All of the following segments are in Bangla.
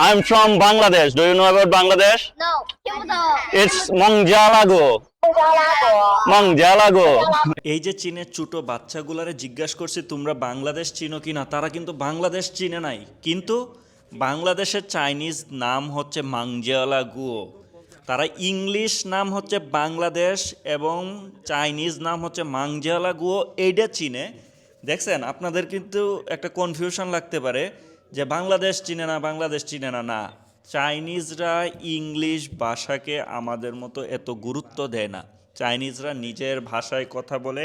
I'm from Bangladesh. Do you know about Bangladesh? No. It's Mangjalago. এই যে চীনের ছোট বাচ্চাগুলারে জিজ্ঞাসা করছি তোমরা বাংলাদেশ চিনো কিনা তারা কিন্তু বাংলাদেশ চিনে নাই কিন্তু বাংলাদেশের চাইনিজ নাম হচ্ছে মাংজিয়ালা গুও তারা ইংলিশ নাম হচ্ছে বাংলাদেশ এবং চাইনিজ নাম হচ্ছে মাংজিয়ালা গুও এইটা চিনে দেখছেন আপনাদের কিন্তু একটা কনফিউশন লাগতে পারে যে বাংলাদেশ চিনে না, বাংলাদেশ চিনে না না। চাইনিজরা ইংলিশ ভাষাকে আমাদের মতো এত গুরুত্ব দেয় না। চাইনিজরা নিজের ভাষায় কথা বলে,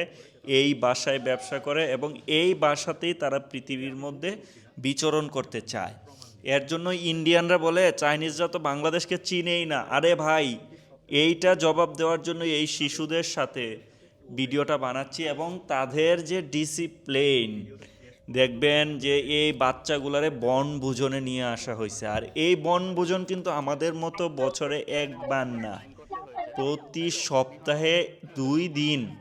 এই ভাষায় ব্যবসা করে এবং এই ভাষাতেই তারা পৃথিবীর মধ্যে বিচরণ করতে চায়। এর জন্য ইন্ডিয়ানরা বলে, চাইনিজরা তো বাংলাদেশকে চিনেই না। আরে ভাই, এইটা জবাব দেওয়ার জন্য এই শিশুদের সাথে ভিডিওটা বানাচ্ছি এবং তাদের যে ডিসিপ্লিন দেখবেন যে এই বাচ্চাগুলারে বনভোজনে নিয়ে আসা হয়েছে আর এই বনভোজন কিন্তু আমাদের মতো বছরে একবার না। প্রতি সপ্তাহে দুই দিন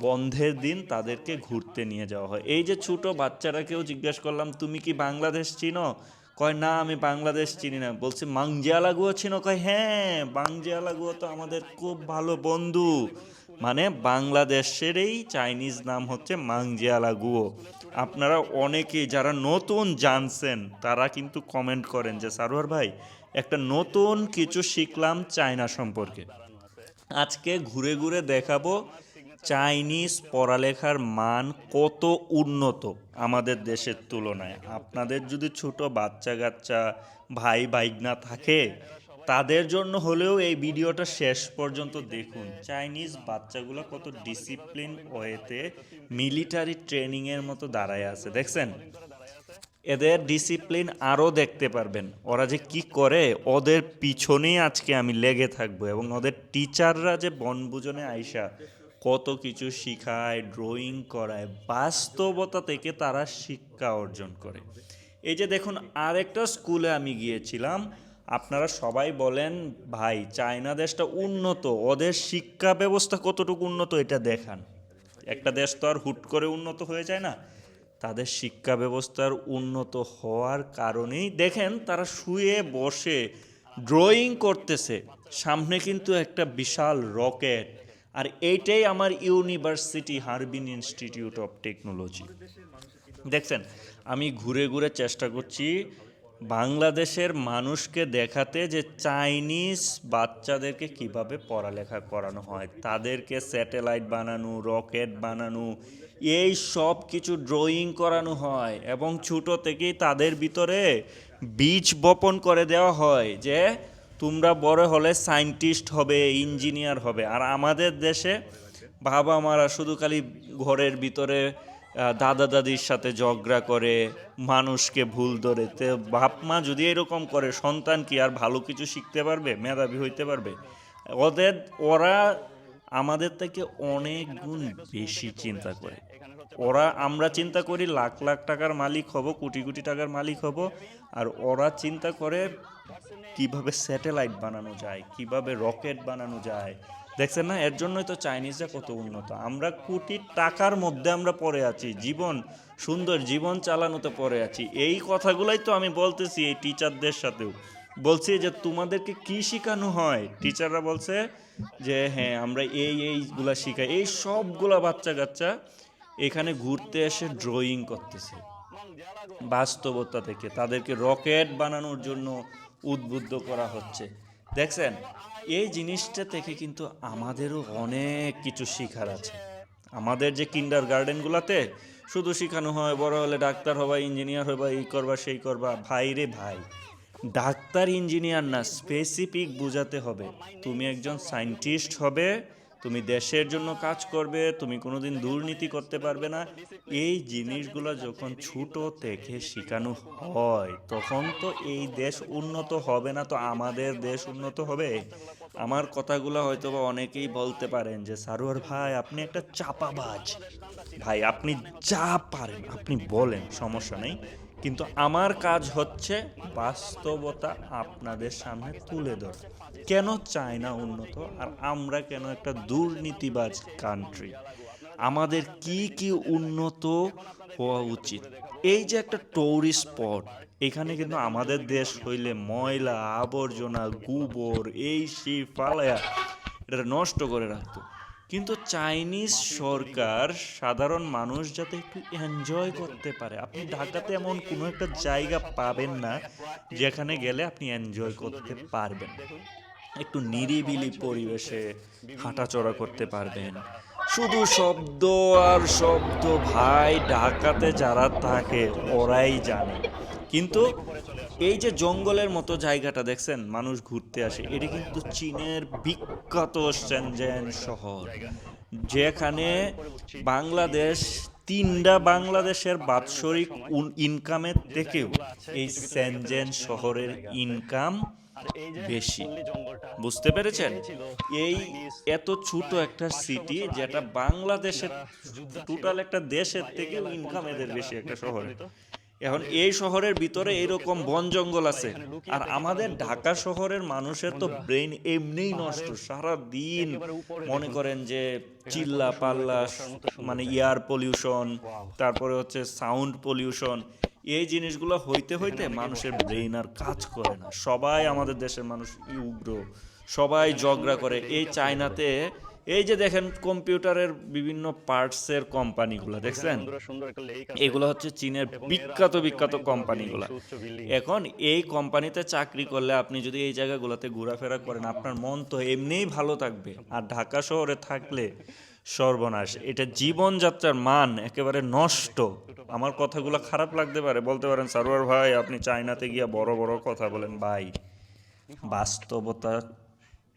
বন্ধের দিন তাদেরকে ঘুরতে নিয়ে যাওয়া হয়। এই যে ছোট বাচ্চারাকেও জিজ্ঞেস করলাম, তুমি কি বাংলাদেশ চিনো? কয়, না, আমি বাংলাদেশ চিনি না। বলছি মাংজিয়ালাগুও চিনো? কয় হ্যাঁ বাংজিয়ালাগুও তো আমাদের খুব ভালো বন্ধু। মানে বাংলাদেশেরই চাইনিজ নাম হচ্ছে মাংজিয়ালাগুও আপনারা অনেকেই যারা নতুন জানছেন, তারা কিন্তু কমেন্ট করেন যে, সারোয়ার ভাই, একটা নতুন কিছু শিখলাম চায়না সম্পর্কে। আজকে ঘুরে ঘুরে দেখাবো চাইনিজ পড়ালেখার মান কত উন্নত আমাদের দেশের তুলনায়। আপনাদের যদি ছোট বাচ্চা কাচ্চা ভাই বাইগনা থাকে তাদের জন্য হলেও এই ভিডিওটা শেষ পর্যন্ত দেখুন। চাইনিজ বাচ্চাগুলো কত ডিসিপ্লিন ওয়েতে মিলিটারি ট্রেনিংয়ের মতো দাঁড়ায় আছে, দেখছেন? এদের ডিসিপ্লিন আরও দেখতে পারবেন। ওরা যে কি করে, ওদের পিছনেই আজকে আমি লেগে থাকব এবং ওদের টিচাররা যে বনভোজনে আইসা কত কিছু শিখায় ড্রয়িং করায়, বাস্তবতা থেকে তারা শিক্ষা অর্জন করে। এই যে দেখুন, আরেকটা স্কুলে আমি গিয়েছিলাম। আপনারা সবাই বলেন, ভাই, চায়না দেশটা উন্নত, ওদের শিক্ষা ব্যবস্থা কতটুকু উন্নত এটা দেখান। একটা দেশ তো আর হুট করে উন্নত হয়ে যায় না। তাদের শিক্ষা ব্যবস্থার উন্নত হওয়ার কারণেই দেখেন তারা শুয়ে বসে ড্রয়িং করতেছে। সামনে কিন্তু একটা বিশাল রকেট আর এইটাই আমার university Harbin Institute of Technology দেখছেন, আমি ঘুরে ঘুরে চেষ্টা করছি বাংলাদেশের মানুষকে দেখাতে যে চাইনিজ বাচ্চাদেরকে কীভাবে পড়ালেখা করানো হয়, তাদেরকে স্যাটেলাইট বানানো, রকেট বানানো, এই সব কিছু ড্রয়িং করানো হয় এবং ছোটো থেকেই তাদের ভিতরে বীজ বপন করে দেওয়া হয় যে তোমরা বড় হলে সায়েন্টিস্ট হবে, ইঞ্জিনিয়ার হবে। আর আমাদের দেশে বাবা মারা শুধু খালি ঘরের ভিতরে দাদা দাদির সাথে ঝগড়া করে, মানুষকে ভুল ধরে। তো বাপ মা যদি এরকম করে, সন্তান কি আর ভালো কিছু শিখতে পারবে, মেধাবী হইতে পারবে? ওদের, ওরা আমাদের থেকে অনেক গুণ বেশি চিন্তা করে। ওরা, আমরা চিন্তা করি লাখ লাখ টাকার মালিক হব, কোটি কোটি টাকার মালিক হব, আর ওরা চিন্তা করে কীভাবে স্যাটেলাইট বানানো যায়, কীভাবে রকেট বানানো যায় দেখছেন না? এর জন্যই তো চাইনিজরা কত উন্নত। আমরা কোটি টাকার মধ্যে আমরা পড়ে আছি। জীবন সুন্দর, জীবন চালানোতে পড়ে আছি। এই কথাগুলোই তো আমি বলতেছি এই টিচারদের সাথেও। বলছি যে তোমাদেরকে কি শেখানো হয়? টিচাররা বলছে যে হ্যাঁ আমরা এই, এইগুলা শিখাই। এই সবগুলা বাচ্চা কাচ্চা এখানে ঘুরতে এসে ড্রয়িং করতেছে। বাস্তবতা থেকে তাদেরকে রকেট বানানোর জন্য উদ্বুদ্ধ করা হচ্ছে। দেখছেন, এই জিনিসটা থেকে কিন্তু আমাদেরও অনেক কিছু শিখার আছে। আমাদের যে কিন্ডার গার্ডেনগুলোতে শুধু শেখানো হয়, বড় হলে ডাক্তার হবা ইঞ্জিনিয়ার হবা, এই করবা, সেই করবা, ভাই রে ভাই। ডাক্তার ইঞ্জিনিয়ার না স্পেসিফিক বোঝাতে হবে। তুমি একজন সায়েন্টিস্ট হবে তুমি দেশের জন্য কাজ করবে, তুমি কোনোদিন দুর্নীতি করতে পারবে না। এই জিনিসগুলো যখন ছোট থেকে শেখানো হয়, তখন তো এই দেশ উন্নত হবে না, তো আমাদের দেশ উন্নত হবে। আমার কথাগুলো হয়তো বা অনেকেই বলতে পারেন যে, সারোয়ার ভাই, আপনি একটা চাপাবাজ। ভাই, আপনি যা পারেন, আপনি বলেন, সমস্যা নেই। কিন্তু আমার কাজ হচ্ছে বাস্তবতা আপনাদের সামনে তুলে ধরা কেন চায়না উন্নত আর আমরা কেন একটা দুর্নীতিবাজ কান্ট্রি আমাদের কি কি উন্নত হওয়া উচিত? এই যে একটা টুরিস্ট স্পট এখানে কিন্তু আমাদের দেশ হইলে ময়লা, আবর্জনা, গোবর, এই সেই ফালায়া এটা নষ্ট করে রাখতো। কিন্তু চাইনিজ সরকার সাধারণ মানুষ যাতে একটু এনজয় করতে পারে। আপনি ঢাকাতে এমন কোনো একটা জায়গা পাবেন না যেখানে গেলে আপনি এনজয় করতে পারবেন। একটু নিরিবিলি পরিবেশে হাঁটাচড়া করতে পারবেন। শুধু শব্দ আর শব্দ ভাই, ঢাকাতে যারা থাকে ওরাই জানে। কিন্তু এই যে জঙ্গলের মতো জায়গাটা দেখছেন, মানুষ ঘুরতে আসে, এটা কিন্তু চীনের বিখ্যাত সেনজেন শহর, যেখানে বাংলাদেশ, তিনটা বাংলাদেশের বাৎসরিক ইনকামের থেকেও এই সেনজেন শহরের ইনকাম বেশি। বুঝতে পেরেছেন? এই এত ছোট একটা সিটি যেটা বাংলাদেশের টোটাল একটা দেশের থেকে ইনকাম এদের বেশি একটা শহরে। এখন এই শহরের ভিতরে এরকম বন জঙ্গল আছে। আর আমাদের ঢাকা শহরের মানুষের তো ব্রেন এমনিই নষ্ট। সারা দিন মনে করেন যে চিল্লা পাল্লা মানে এয়ার পলিউশন, তারপরে হচ্ছে সাউন্ড পলিউশন। এই জিনিসগুলো হইতে হইতে মানুষের ব্রেন আর কাজ করে না। সবাই আমাদের দেশের মানুষ উগ্র। সবাই ঝগড়া করে। এই চায়নাতে এই যে দেখেন কম্পিউটারের বিভিন্ন পার্টসের কোম্পানিগুলো দেখছেন? এগুলো হচ্ছে চীনের বিখ্যাত বিখ্যাত কোম্পানিগুলো। এখন এই কোম্পানিতে চাকরি করলে আপনি যদি এই জায়গাগুলোতে ঘোরাফেরা করেন আপনার মন তো এমনিই ভালো থাকবে। আর ঢাকা শহরে থাকলে সর্বনাশ। এটা জীবনযাত্রার মান একেবারে নষ্ট। আমার কথাগুলো খারাপ লাগতে পারে। বলতে পারেন সারোয়ার ভাই আপনি চায়নাতে গিয়ে বড় বড় কথা বলেন ভাই। বাস্তবতা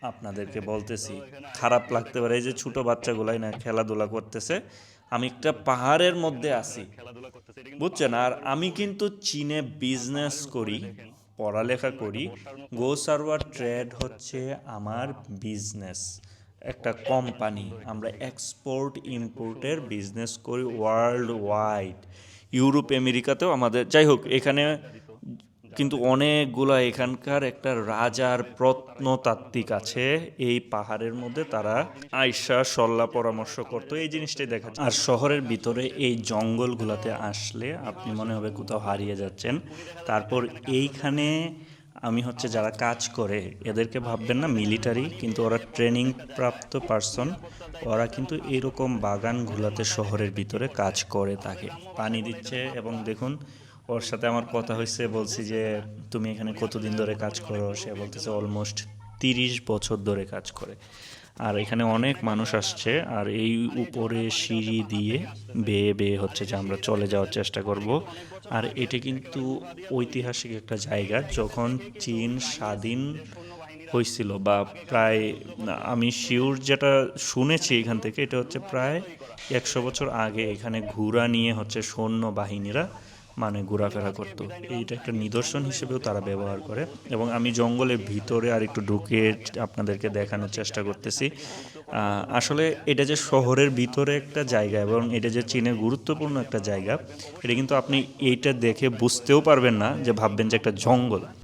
আপনাদেরকে বলতেছি, খারাপ লাগতে পারে, এই যে ছোট বাচ্চাগুলাই না, খেলাধুলা করতেছে, আমি একটা পাহাড়ের মধ্যে আছি, বুঝছেন? আর আমি কিন্তু চীনে বিজনেস করি, পড়ালেখা করি গো সার্ভার ট্রেড হচ্ছে আমার বিজনেস একটা কোম্পানি আমরা এক্সপোর্ট ইম্পোর্টের বিজনেস করি ওয়ার্ল্ড ওয়াইড ইউরোপ আমেরিকাতেও আমাদের, যাই হোক, এখানে কিন্তু অনেকগুলা এখানকার একটা রাজার প্রত্নতাত্ত্বিক আছে। এই পাহাড়ের মধ্যে তারা আয়সা সল্লা পরামর্শ করতো। এই জিনিসটাই দেখা। আর শহরের ভিতরে এই জঙ্গলগুলাতে আসলে আপনি মনে হবে কোথাও হারিয়ে যাচ্ছেন। তারপর এইখানে আমি হচ্ছে যারা কাজ করে, এদেরকে ভাববেন না, মিলিটারি, কিন্তু ওরা ট্রেনিং প্রাপ্ত পার্সন। ওরা কিন্তু এরকম বাগানগুলোতে শহরের ভিতরে কাজ করে থাকে। পানি দিচ্ছে এবং দেখুন ওর সাথে আমার কথা হয়েছে, বলছি যে তুমি এখানে কতদিন ধরে কাজ করো? সে বলতেছে অলমোস্ট তিরিশ বছর ধরে কাজ করে। আর এখানে অনেক মানুষ আসছে, আর এই উপরে সিঁড়ি দিয়ে বেয়ে বেয়ে হচ্ছে যে আমরা চলে যাওয়ার চেষ্টা করব। আর এটা কিন্তু ঐতিহাসিক একটা জায়গা। যখন চীন স্বাধীন হয়েছিল বা প্রায়, আমি শিওর যেটা শুনেছি এখান থেকে, এটা হচ্ছে প্রায় একশো বছর আগে এখানে ঘোড়া নিয়ে হচ্ছে সৈন্য বাহিনীরা মানে ঘোরাফেরা করতো। এইটা একটা নিদর্শন হিসেবেও তারা ব্যবহার করে এবং আমি জঙ্গলের ভিতরে আর একটু ঢুকে আপনাদেরকে দেখানোর চেষ্টা করতেছি। আসলে এটা যে শহরের ভিতরে একটা জায়গা এবং এটা যে চীনের গুরুত্বপূর্ণ একটা জায়গা, এটা কিন্তু আপনি এইটা দেখে বুঝতেও পারবেন না যে ভাববেন যে একটা জঙ্গল।